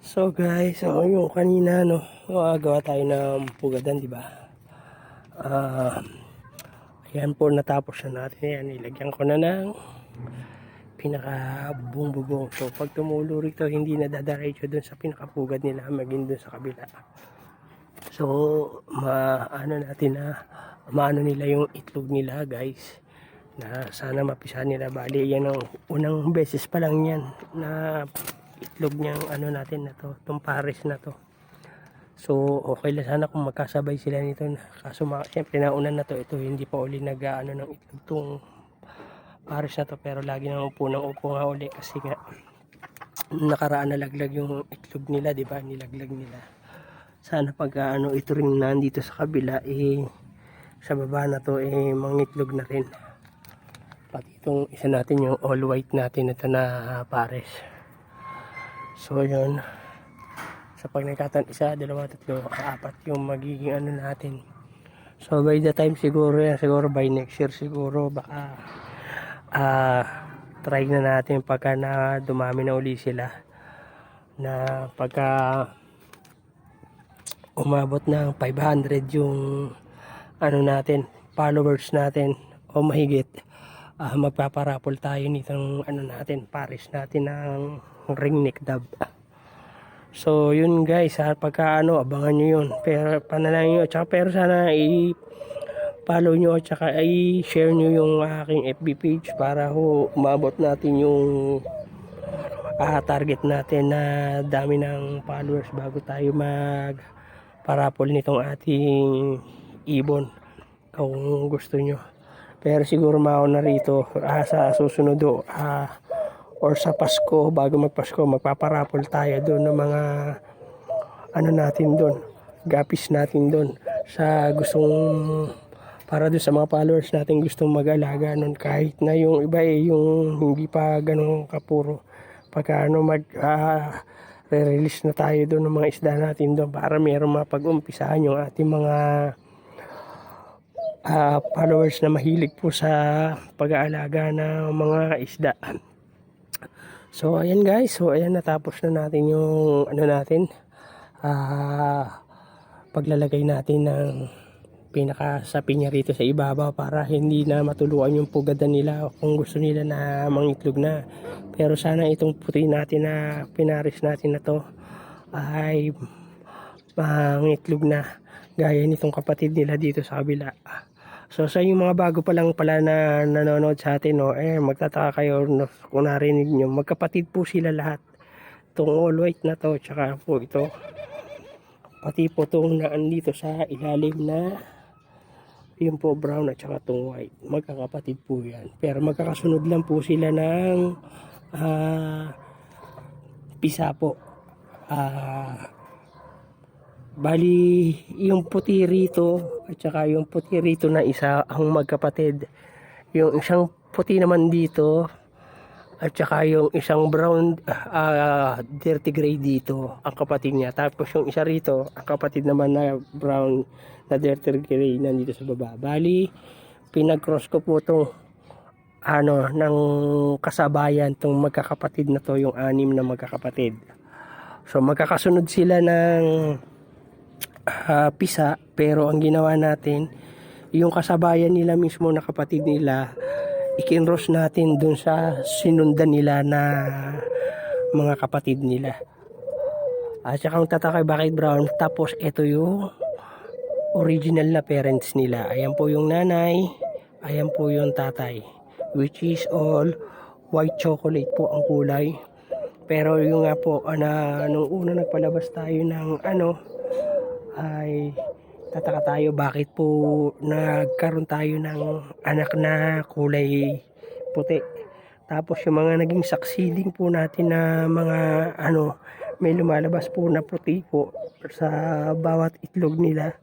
So guys, so yung kanina no, gawa tayo ng pugadan, di ba? Ah, ayan po natapos na natin yan. Ilagyan ko na ng pinaka bubong. So pag tumulo rito, hindi na dadaretso dun sa pinakapugad nila, maging dun sa kabila. So, maano natin na maano nila yung itlog nila, guys. Na sana mapisa nila. Bali, yan ang unang beses pa lang yan na itlog niyang ano natin na to, itong pares na to. So, okay lang sana kung magkasabay sila nito. Kaso, siyempre, naunan na to. Ito, hindi pa uli nag ano ng itlog tong pares na to. Pero lagi na upo ng upo nga uli kasi nga nakaraan nalaglag yung itlog nila, di ba? Nilaglag nila sana pag ano ito rin nandito sa kabila eh sa baba na to eh mangitlog na rin pati itong isa natin yung all white natin ito na pares so yun. Sa pag nagkatan isa, dalawa, tatlo, apat yung magiging ano natin. So by the time siguro yan siguro by next year siguro baka ah try na natin pagka na dumami na uli sila na pagka umabot ng 500 yung ano natin followers natin o mahigit ah, magpaparapol tayo nitong ano natin pares natin ng ring neck dab. So yun guys ha, pagka ano abangan nyo yun. Pero panalangin nyo tsaka pero sana i follow nyo at i-share nyo yung aking FB page para ho umabot natin yung ah, target natin na dami ng followers bago tayo mag parapol nitong ating ibon. Kung gusto nyo pero siguro mauna rito ah, sa susunod o, ah, or sa Pasko bago magpasko magpaparapol tayo doon ng mga ano natin doon gapis natin doon sa gustong para doon sa mga followers natin gustong mag-alaga nun. Kahit na yung iba eh, yung hindi pa ganun kapuro. Pagka ano mag ah, re-release na tayo doon ng mga isda natin doon para meron mapag-umpisahan yung ating mga ah, followers na mahilig po sa pag-aalaga ng mga isda. So ayan guys, so ayan natapos na natin yung ano natin ah paglalagay natin ng pinakasapi niya rito sa ibabaw para hindi na matuluan yung pugadan nila kung gusto nila na mangitlog na. Pero sana itong puti natin na pinaris natin na to ay mangitlog na gaya nitong kapatid nila dito sa kabila. So sa yung mga bago pa lang pala na nanonood sa atin, no, eh, magtataka kayo no, kung narinig nyo, magkapatid po sila lahat. Itong all white na to, tsaka po ito. Pati po itong naandito sa ilalim na yung po brown at saka itong white. Magkakapatid po yan. Pero magkakasunod lang po sila ng ah, pisa po. Ah, Bali, yung puti rito at saka yung puti rito na isa ang magkapatid. Yung isang puti naman dito at saka yung isang brown ah, dirty gray dito ang kapatid niya. Tapos yung isa rito, ang kapatid naman na brown na dirty gray nandito sa baba. Bali, pinag-cross ko po itong ano, ng kasabayan tong magkakapatid na to, yung anim na magkakapatid. So magkakasunod sila ng ah, pisa pero ang ginawa natin yung kasabayan nila mismo na kapatid nila ikinros natin dun sa sinundan nila na mga kapatid nila. At saka kung tatakay bakit brown tapos ito yung original na parents nila. Ayan po yung nanay ayan po yung tatay which is all white chocolate po ang kulay. Pero yung nga po na nung una nagpalabas tayo ng ano ay tataka tayo bakit po nagkaroon tayo ng anak na kulay puti. Tapos yung mga naging succeeding po natin na mga ano may lumalabas po na puti po sa bawat itlog nila.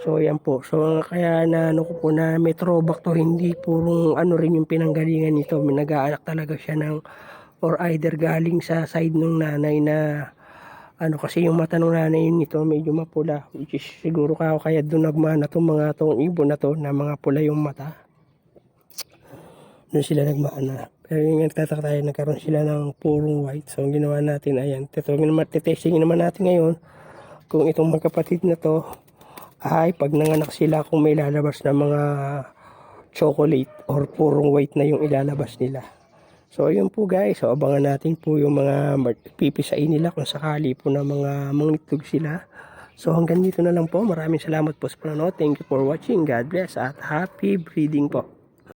So yan po. So kaya na ano ko po na may throwback to hindi purong ano rin yung pinanggalingan nito. May nag-aanak talaga siya ng or either galing sa side ng nanay na ano kasi yung mata ng nanay nito medyo mapula which is siguro kaya kaya doon nagmana tong mga tong ibon na to na mga pula yung mata doon sila nagmana Pero yung nagtataka tayo, nagkaroon sila ng purong white. So, ang ginawa natin, ayan, tetestingin naman, tetestingin naman natin ngayon kung itong magkapatid na to ay pag nanganak sila kung may lalabas na mga chocolate or purong white na yung ilalabas nila. So, ayun po guys. So, abangan natin po yung mga pipisain nila kung sakali po na mga mangitlog sila. So, hanggang dito na lang po. Maraming salamat po sa panonood. Thank you for watching. God bless at happy breeding po.